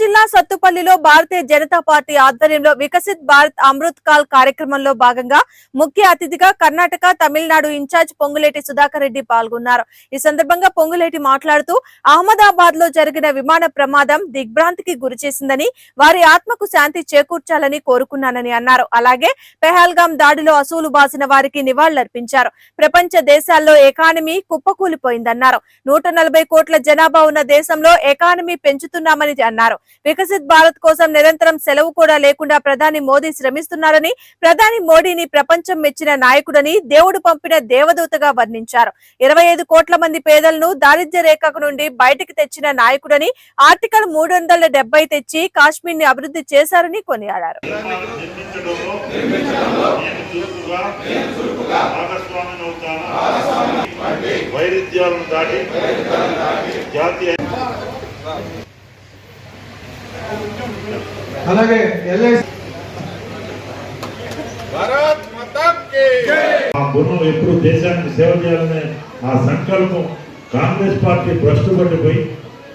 జిల్లా సత్తుపల్లిలో భారతీయ జనతా పార్టీ ఆధ్వర్యంలో వికసిత్ భారత్ అమృత్ కాల్ కార్యక్రమంలో భాగంగా ముఖ్య అతిథిగా కర్ణాటక తమిళనాడు ఇన్ఛార్జ్ పొంగులేటి సుధాకర్ రెడ్డి పాల్గొన్నారు. ఈ సందర్భంగా పొంగులేటి మాట్లాడుతూ అహ్మదాబాద్లో జరిగిన విమాన ప్రమాదం దిగ్భ్రాంతికి గురిచేసిందని వారి ఆత్మకు శాంతి చేకూర్చాలని కోరుకున్నానని అన్నారు. అలాగే పెహల్గాం దాడిలో అసూలు బాసిన వారికి నివాళులర్పించారు. ప్రపంచ దేశాల్లో ఎకానమీ కుప్పకూలిపోయిందన్నారు. నూట నలభై కోట్ల జనాభా ఉన్న దేశంలో ఎకానమీ పెంచుతున్నామని అన్నారు. వికసిత్ భారత్ కోసం నిరంతరం సెలవు కూడా లేకుండా ప్రధాని మోదీ శ్రమిస్తున్నారని ప్రధాని మోడీని ప్రపంచం మెచ్చిన నాయకుడని దేవుడు పంపిన దేవదూతగా వర్ణించారు. ఇరవై ఐదు కోట్ల మంది పేదలను దారిద్ర్య రేఖకు నుండి బయటికి తెచ్చిన నాయకుడని ఆర్టికల్ మూడు వందల డెబ్బై తెచ్చి కాశ్మీర్ని అభివృద్ధి చేశారని కొనియాడారు. వైరుధ్యాలను దాటి అలాగే ఆ బుర్రం ఎప్పుడు దేశానికి సేవ చేయాలనే ఆ సంకల్పం కాంగ్రెస్ పార్టీ భ్రష్టు పడిపోయి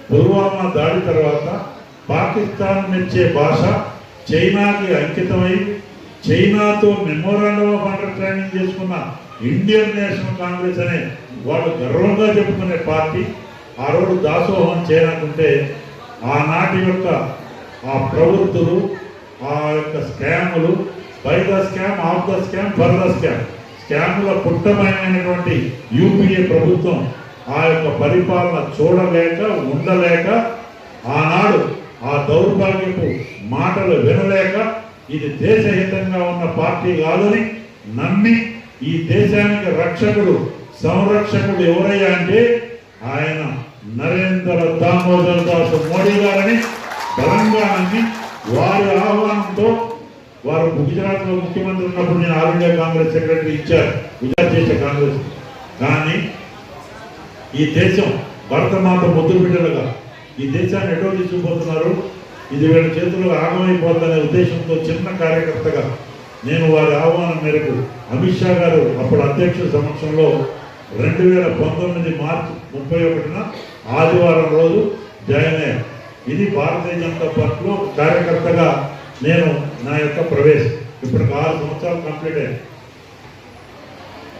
పుల్వామా దాడి తర్వాత పాకిస్తాన్ మెచ్చే భాష చైనాకి అంకితమై చైనాతో మెమోరాండమ్ ఆఫ్ అండర్స్టాండింగ్ చేసుకున్న ఇండియన్ నేషనల్ కాంగ్రెస్ అనే వాళ్ళు గర్వంగా చెప్పుకునే పార్టీ ఆ రోజు దాసోహం చేయాలనుకుంటే ఆనాటి యొక్క ఆ ప్రవృత్తులు ఆ యొక్క స్కాములు by the scam of the scam for the scam. స్కాముల పుట్టమైనటువంటి యూపీఏ ప్రభుత్వం ఆ యొక్క పరిపాలన చూడలేక ఉండలేక ఆనాడు ఆ దౌర్భాగ్యపు మాటలు వినలేక ఇది దేశహితంగా ఉన్న పార్టీ కాదని నమ్మి ఈ దేశానికి రక్షకుడు సంరక్షకుడు ఎవరయ్యా అంటే ఆయన నరేంద్ర దామోదర్ దాస్ మోడీ గారని కానీ వారి ఆహ్వానంతో వారు గుజరాత్లో ముఖ్యమంత్రి ఉన్నప్పుడు నేను ఆల్ ఇండియా కాంగ్రెస్ సెక్రటరీ ఇచ్చారు. గుజరాత్ చేసే కాంగ్రెస్. కానీ ఈ దేశం భరతమాత ముద్దు బిడ్డలుగా ఈ దేశాన్ని ఎటో తీసుకుపోతున్నారు? ఇది వీళ్ళ చేతుల్లో ఆగమైపోతుందనే ఉద్దేశంతో చిన్న కార్యకర్తగా నేను వారి ఆహ్వానం మేరకు అమిత్ షా గారు అప్పుడు అధ్యక్షుల సమక్షంలో రెండు వేల పంతొమ్మిది మార్చి ముప్పై ఒకటిన ఆదివారం రోజు జాయిన్ అయ్యారు. ఇది భారతీయ జనతా పార్టీలో కార్యకర్తగా నేను నా యొక్క ప్రవేశం. ఇప్పటికి ఆరు సంవత్సరాలు కంప్లీట్ అయ్యాను.